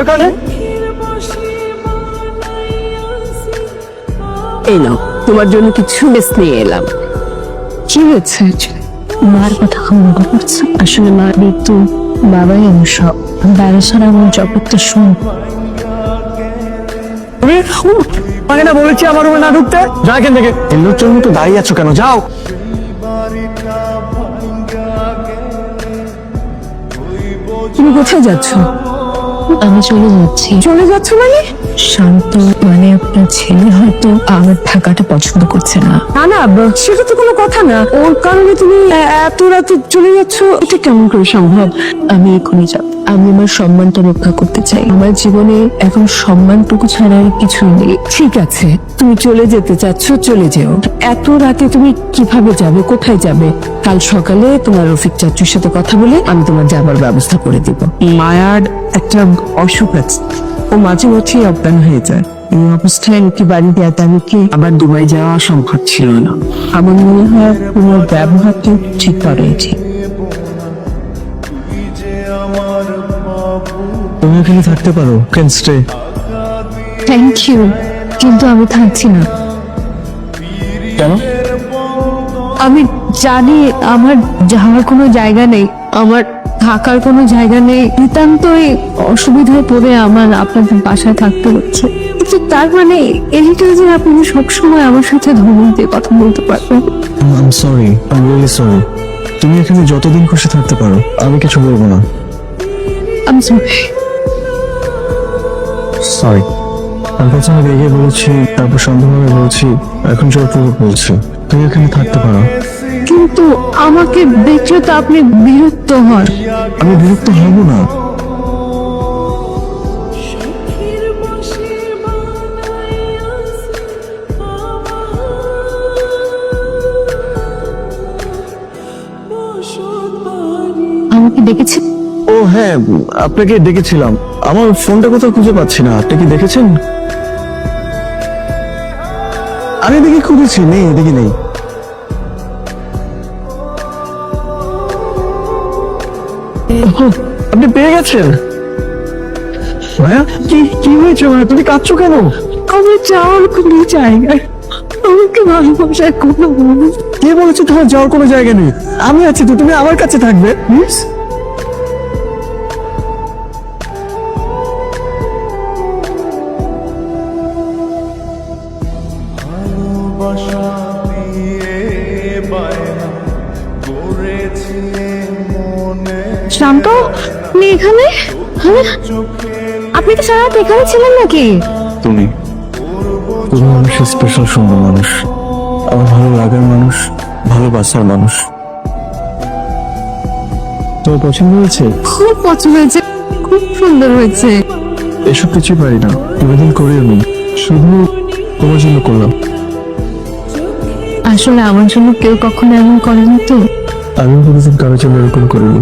এখানে এই নাও তোমার জন্য কিছু বেশ নিয়ে এলাম। কি হয়েছে? মার কথা মনে করছে। আসলে মা মৃত্যু বাবাই আমার সব। বাবা ছাড়া আমার জগৎটা শুন আগে না বলেছি আমার রুমে না ঢুকতে? যা এখান থেকে। এল্লোর জন্য তো দাঁড়িয়ে আছো কেন? যাও। তুমি কোথায় যাচ্ছ? আমি চলে যাচ্ছি। চলে যাচ্ছ মানে? শান্ত মানে আপনার ছেলে হয়তো আমার থাকাটা পছন্দ করছে না। না না সেটা তো কোনো কথা না। ওর কারণে তুমি এত রাতে চলে যাচ্ছ এটা কেমন করে সম্ভব? আমি এখনই যাব। আমি আমার সম্মানটা রক্ষা করতে চাই। আমার জীবনে এখন সম্মানটুকু ছাড়া কিছুই নেই। ঠিক আছে, তুমি চলে যেতে চাচ্ছ, চলে যেও। এত রাতে তুমি কীভাবে যাবে, কোথায় যাবে? কাল সকালে তোমার রফিক চাচুর সাথে কথা বলে আমি তোমার যাবার ব্যবস্থা করে দিব। মায়ার একটা অসুখ আছে। ও মাঝে মধ্যেই অজ্ঞান হয়ে যায়। এই অবস্থায় ওকে বাড়িতে এতালে কি আবার দুবাই যাওয়া সম্ভব ছিল না? আমার মনে হয় তোমার ব্যবহারটা ঠিক করা করেছি তুমি এখানে থাকতে পারো ক্যান স্টে থ্যাংক ইউ কিন্তু আমি থাকছি না। কেন? আমি জানি আমার যাওয়ার কোনো জায়গা নেই আমার থাকার কোনো জায়গা নেই। নিতান্তই অসুবিধায় পড়ে আমার আপনাদের বাসায় থাকতে হচ্ছে। কিন্তু তার মানে এইটা যে আপনি সবসময় আমার সাথে ধমক দিয়ে কথা বলতে পারবেন। I sorry I really sorry তুমি এখানে যতদিন খুশি থাকতে পারো আমি কিছু বলব না। আমি সরি সরি আমি রেগে বলেছি তারপর সন্দেহভাবে বলছি এখন জোরপূর্বক বলছি তুমি এখানে থাকতে পারো। কিন্তু আমাকে দেখলে তো আপনি বিরক্ত হন। আমি বিরক্ত হব না। আমাকে ডেকেছে ও হ্যাঁ আপনাকে ডেকেছিলাম। আমার ফোনটা কোথাও খুঁজে পাচ্ছি না। আপনি কি দেখেছেন? আমি এদিকে খুঁজেছি নেই এদিকে নেই। আপনি পেয়ে গেছেন? মায়া কি কি হয়েছে মায়া? তুমি কাঁদছো কেন? আমার যাওয়ার কোনো জায়গায় আমাকে ভালোবাসার কোনো কে বলেছে তোমার যাওয়ার কোনো জায়গা নেই? আমি আছি তো তুমি আমার কাছে থাকবে প্লিজ ভালোবাসা দিয়ে বায়না করেছি মনে। শান্ত আপনি এখানে? হ্যাঁ? আপনি তো সারা রাত এখানে ছিলেন নাকি? তুমি তুমি মানুষের স্পেশাল সুন্দর মানুষ। আমার ভালো লাগার মানুষ ভালোবাসার মানুষ। তোমার পছন্দ হয়েছে? খুব পছন্দ হয়েছে খুব সুন্দর হয়েছে। এসব কিছুই পারি না। নিবেদন করিও নি। শুধু তোমার জন্য করলাম। আসলে আমার জন্য কেউ কখনো এমন করেনি তো? আমি কোনোদিন কারোর জন্য এরকম করিনি।